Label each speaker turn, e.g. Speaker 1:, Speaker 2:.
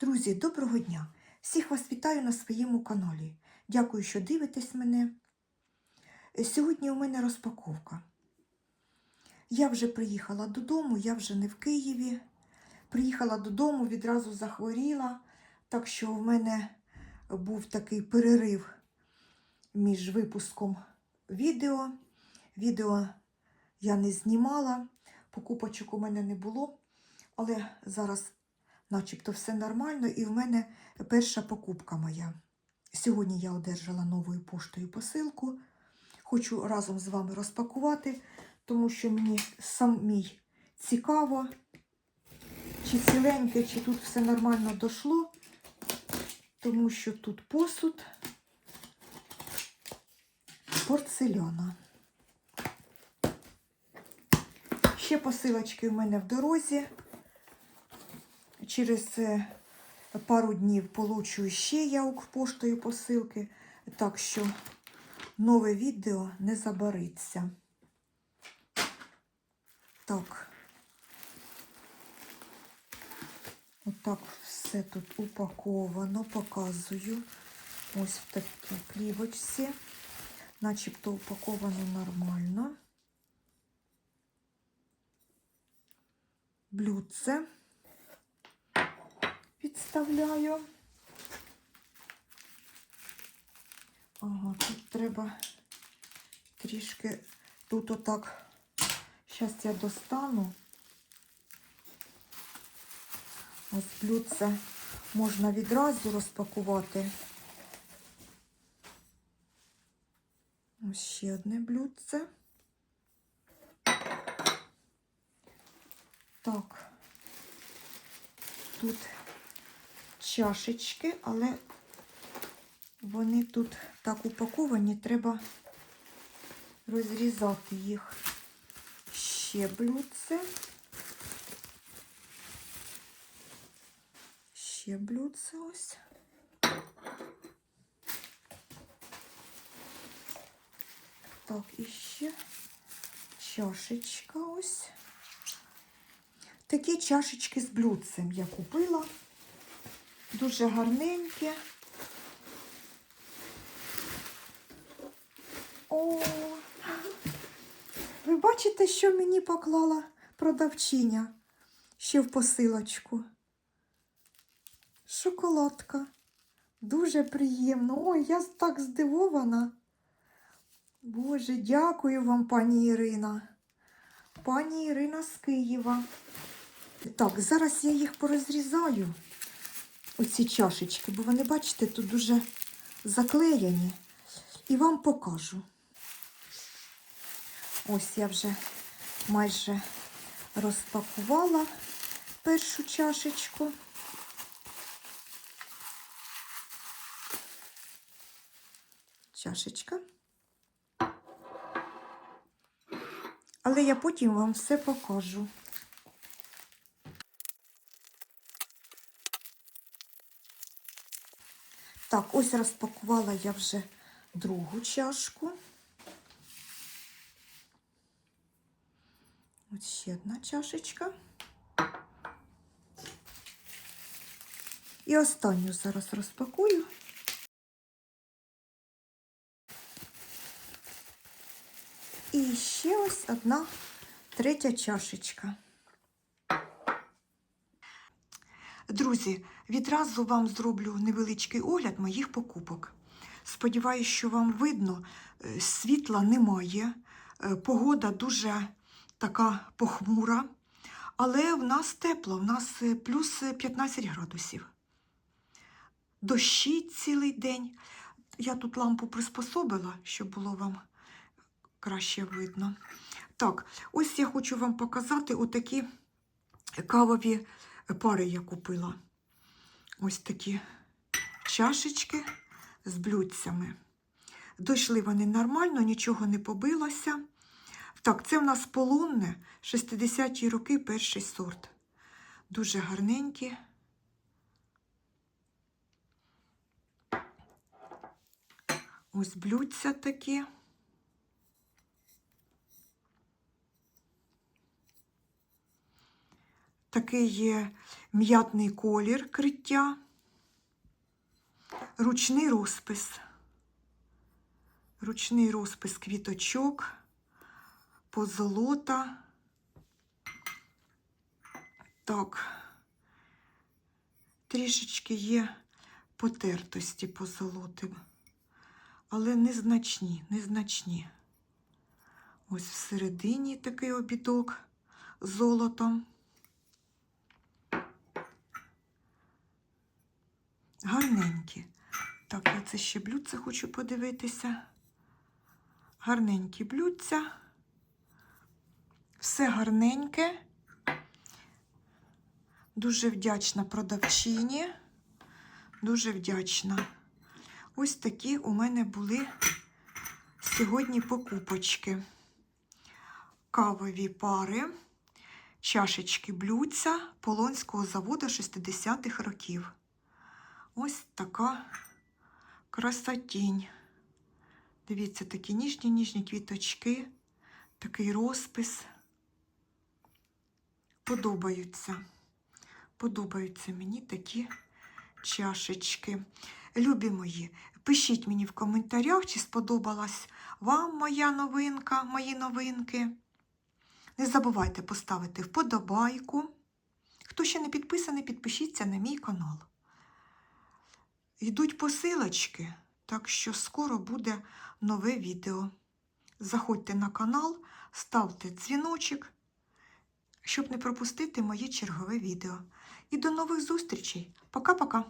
Speaker 1: Друзі, доброго дня! Всіх вас вітаю на своєму каналі. Дякую, що дивитесь мене. Сьогодні у мене розпаковка. Я вже приїхала додому, я вже не в Києві. Приїхала додому, відразу захворіла, так що в мене був такий перерив між випуском відео. Відео я не знімала, покупочок у мене не було, але зараз начебто все нормально, і в мене перша покупка моя. Сьогодні я одержала новою поштою посилку. Хочу разом з вами розпакувати, тому що мені самій цікаво, чи ціленьке, чи тут все нормально дійшло, тому що тут посуд порцеляна. Ще посилочки у мене в дорозі. Через пару днів получу ще я Укрпоштою посилки, так що нове відео не забариться. Так. Отак все тут упаковано, показую. Ось в такій плівочці. Начебто упаковано нормально. Блюдце підставляю. Ага, тут треба трішки, тут отак, зараз я достану. Ось блюдце можна відразу розпакувати. Ось ще одне блюдце. Так, тут чашечки, але вони тут так упаковані, треба розрізати їх. Ще блюдце. Ще блюдце ось. Так, і ще чашечка ось. Такі чашечки з блюдцем я купила. Дуже гарненькі. О, ви бачите, що мені поклала продавчиня ще в посилочку? Шоколадка. Дуже приємно. Ой, я так здивована. Боже, дякую вам, пані Ірина. Пані Ірина з Києва. Так, зараз я їх порозрізаю, оці чашечки, бо вони, бачите, тут дуже заклеєні. І вам покажу. Ось я вже майже розпакувала першу чашечку. Чашечка. Але я потім вам все покажу. Так, ось розпакувала я вже другу чашку. Ось ще одна чашечка. І останню зараз розпакую. І ще ось одна третя чашечка. Друзі, відразу вам зроблю невеличкий огляд моїх покупок. Сподіваюсь, що вам видно, е, світла немає, е, погода дуже така похмура, але в нас тепло, в нас е, плюс 15 градусів. Дощі цілий день. Я тут лампу приспособила, щоб було вам краще видно. Так, ось я хочу вам показати отакі кавові пари я купила. Ось такі чашечки з блюдцями. Дійшли вони нормально, нічого не побилося. Так, це в нас полонне, 60-ті роки перший сорт. Дуже гарненькі. Ось блюдця такі. Такий є м'ятний колір криття, ручний розпис. Ручний розпис квіточок, позолота. Так, трішечки є потертості позолоти, але незначні, незначні. Ось всередині такий обідок золотом. Гарненькі. Так, я це ще блюдце хочу подивитися. Гарненькі блюдця. Все гарненьке. Дуже вдячна продавчині. Дуже вдячна. Ось такі у мене були сьогодні покупочки. Кавові пари, чашечки блюдця Полонського заводу 60-х років. Ось така красотінь. Дивіться, такі ніжні ніжні квіточки, такий розпис. Подобаються. Подобаються мені такі чашечки. Любі мої, пишіть мені в коментарях, чи сподобалась вам моя новинка, мої новинки. Не забувайте поставити вподобайку. Хто ще не підписаний, підпишіться на мій канал. Йдуть посилочки, так що скоро буде нове відео. Заходьте на канал, ставте дзвіночок, щоб не пропустити моє чергове відео. І до нових зустрічей. Пока-пока!